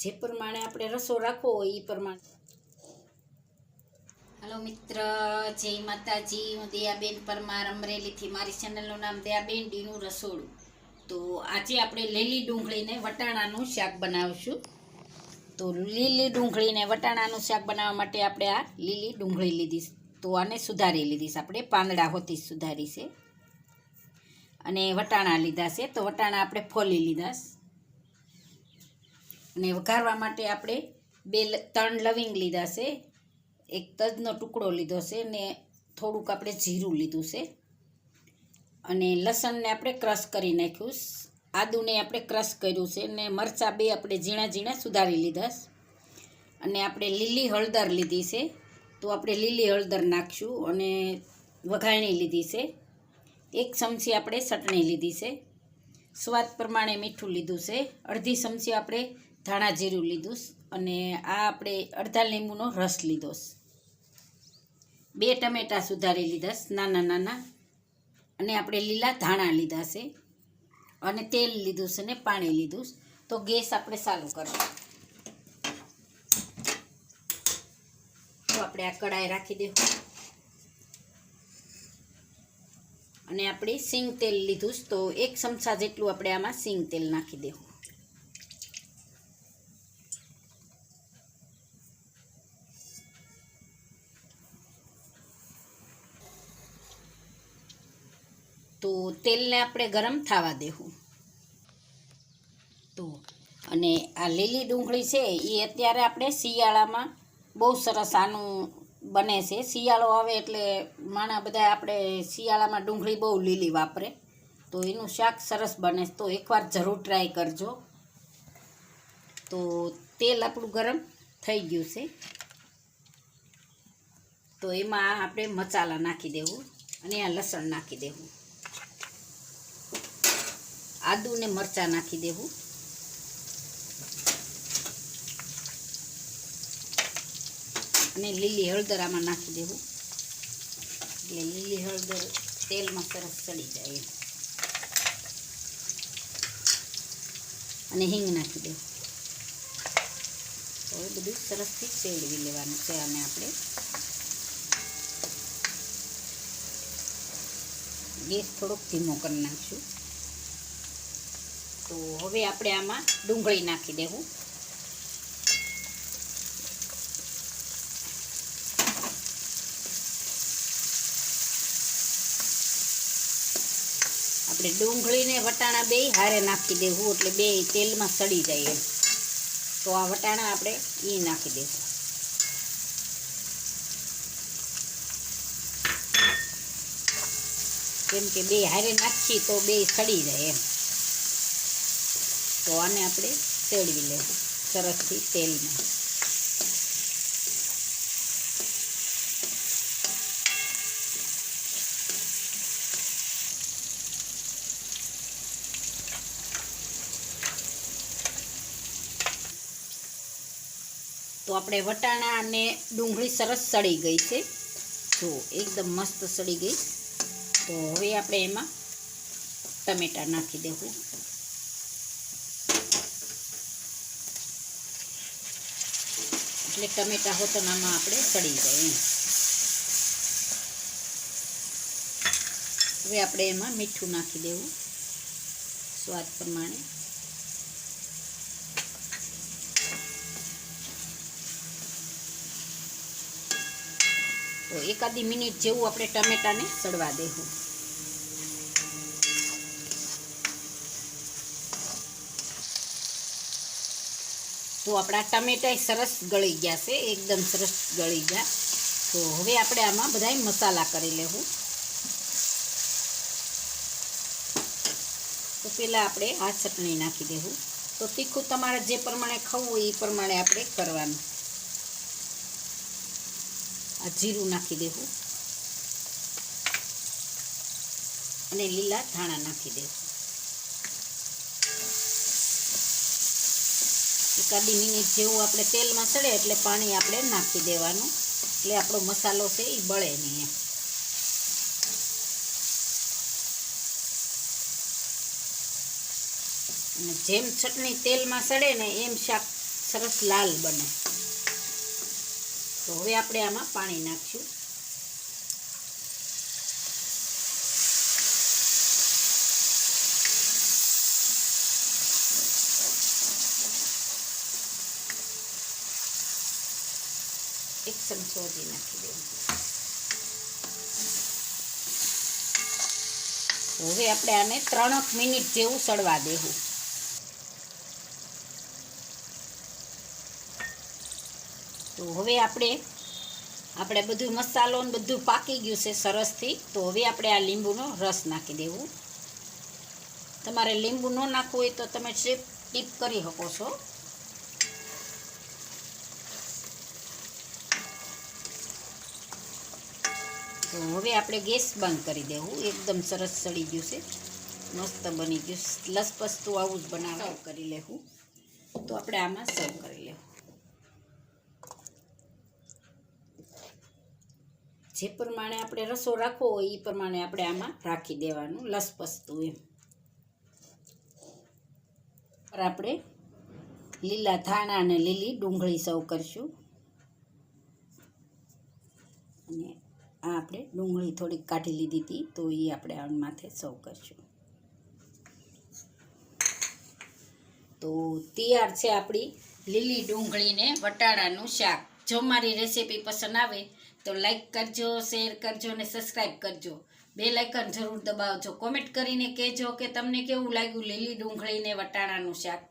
જે પ્રમાણે આપણે રસો રાખવો હોય એ પ્રમાણે. હલો મિત્ર, જય માતાજી. હું દયાબેન પરમાર અમરેલીથી. મારી ચેનલનું નામ દયાબેન ડીનું રસોડું. તો આજે આપણે લીલી ડુંગળીને વટાણાનું શાક બનાવશું. તો લીલી ડુંગળીને વટાણાનું શાક બનાવવા માટે આપણે આ લીલી ડુંગળી લીધી તો આને સુધારી લીધી છે. આપણે પાંદડા હોતી સુધારી છે. અને વટાણા લીધા છે. તો વટાણા આપણે ફોલી લીધા છે. અને વઘારવા માટે આપણે બે ત્રણ લવિંગ લીધા છે. એક તજનો ટુકડો લીધો છે ને થોડુંક આપણે જીરું લીધું છે. અને લસણને આપણે ક્રશ કરી નાખ્યું આદુને આપણે ક્રશ કર્યું છે ને મરચાં બે આપણે ઝીણા ઝીણા સુધારી લીધા અને આપણે લીલી હળદર લીધી છે. તો આપણે લીલી હળદર નાખશું અને વઘાણી લીધી છે. એક ચમચી આપણે ચટણી લીધી છે. સ્વાદ પ્રમાણે મીઠું લીધું છે. અડધી ચમચી આપણે ધાણા જીરું લીધું અને આ આપણે અડધા લીંબુનો રસ લીધો બે ટમેટાં સુધારી લીધા નાના નાના. અને આપણે લીલા ધાણા લીધા છે અને તેલ લીધું છે ને પાણી લીધું તો ગેસ આપણે ચાલુ કરવો તો આપણે આ કડાઈ રાખી દેવું અને આપણે સિંગ તેલ લીધું તો એક ચમચા જેટલું આપણે આમાં સિંગ તેલ નાખી દેવું તો તેલને આપણે ગરમ થવા દેવું. તો અને આ લીલી ડુંગળી છે એ અત્યારે આપણે શિયાળામાં બહુ સરસ આનું બને છે. શિયાળો આવે એટલે માણા બધા આપણે શિયાળામાં ડુંગળી બહુ લીલી વાપરે. તો એનું શાક સરસ બને. તો એકવાર જરૂર ટ્રાય કરજો. તો તેલ આપણું ગરમ થઈ ગયું છે. તો એમાં આપણે મસાલા નાખી દેવું અને આ લસણ નાખી દેવું. આદુ ને મરચાં નાખી દેવું. અને લીલી હળદર આમાં નાખી દેવું. એટલે લીલી હળદર તેલમાં સરસ ચડી જાય અને હિંગ નાખી દેવું. હવે બધું સરસથી ચેડવી લેવાનું છે અને આપણે. ગેસ થોડોક ધીમો કરી નાખશું. તો હવે આપણે આમાં ડુંગળી નાખી દેવું. આપણે ડુંગળીને વટાણા બે હારે નાખી દેવું, એટલે બે તેલમાં સડી જાય એમ. તો આ વટાણા આપણે એ નાખી દેવું કેમ કે બે હારે નાખીએ તો બે સડી જાય એમ. તો આને આપણે તેડવી લેવું સરસથી તેલમાં. તો આપણે વટાણા અને ડુંગળી સરસ સડી ગઈ છે. જો એકદમ મસ્ત સડી ગઈ. તો હવે આપણે એમાં ટમેટાં નાખી દેવું. એટલે ટમેટા હોતનામાં આપણે સડી જાય એમ. હવે આપણે એમાં મીઠું નાખી દેવું, સ્વાદ પ્રમાણે. તો એકાદી મિનિટ જેવું આપણે ટમેટાને સડવા દેવું. તો આપણા ટમેટા સરસ ગળી ગયા છે, એકદમ સરસ ગળી ગયા. તો હવે આપણે આમાં બધા મસાલા કરી લેવું. તો પહેલાં આપણે આ ચટણી નાખી દેવું. તો તીખું તમારે જે પ્રમાણે ખાવું હોય એ પ્રમાણે આપણે કરવાનું. આ જીરું નાખી દેવું. અને લીલા ધાણા નાખી દેવું. એકાદી મિનિટ જેવું આપણે તેલમાં સડે એટલે પાણી આપણે નાખી દેવાનું. એટલે આપણો મસાલો છે એ બળે નહીં એમ. અને જેમ ચટણી તેલમાં સડે ને એમ શાક સરસ લાલ બને. તો હવે આપણે આમાં પાણી નાખશું. એક ચમચો હજી નાખી દેવું હવે આપણે આને ત્રણક મિનિટ જેવું સડવા દેવું. તો હવે આપણે આપણે બધું મસાલો ને બધું પાકી ગયું છે સરસથી તો હવે આપણે આ લીંબુનો રસ નાખી દેવું. તમારે લીંબુ ન નાખવું હોય તો તમે સ્ટીપ ટીપ કરી શકો છો. તો હવે આપણે ગેસ બંધ કરી દેવું. એકદમ સરસ સડી ગયું છે. મસ્ત બની ગયું. લસપસતું આવું જ બનાવ કરી લેવું. તો આપણે આમાં સર્વ કરી લેવું. જે પ્રમાણે આપણે રસો રાખવો હોય એ પ્રમાણે આપણે આમાં રાખી દેવાનું. લસપસતું એમ. પર આપણે લીલા ધાણા અને લીલી ડુંગળી સર્વ કરીશું. અને આ આપણે ડુંગળી થોડીક કાઢી લીધી હતી, તો એ આપણે આ માથે સર્વ કરીશું. તો તૈયાર છે આપણી લીલી ડુંગળીને વટાણાનું શાક. જો મારી રેસીપી પસંદ આવે તો લાઈક કરજો, શેર કરજો અને સબસ્ક્રાઈબ કરજો. બે લાઇકન જરૂર દબાવજો. કોમેન્ટ કરીને કહેજો કે તમને કેવું લાગ્યું લીલી ડુંગળીને વટાણાનું શાક.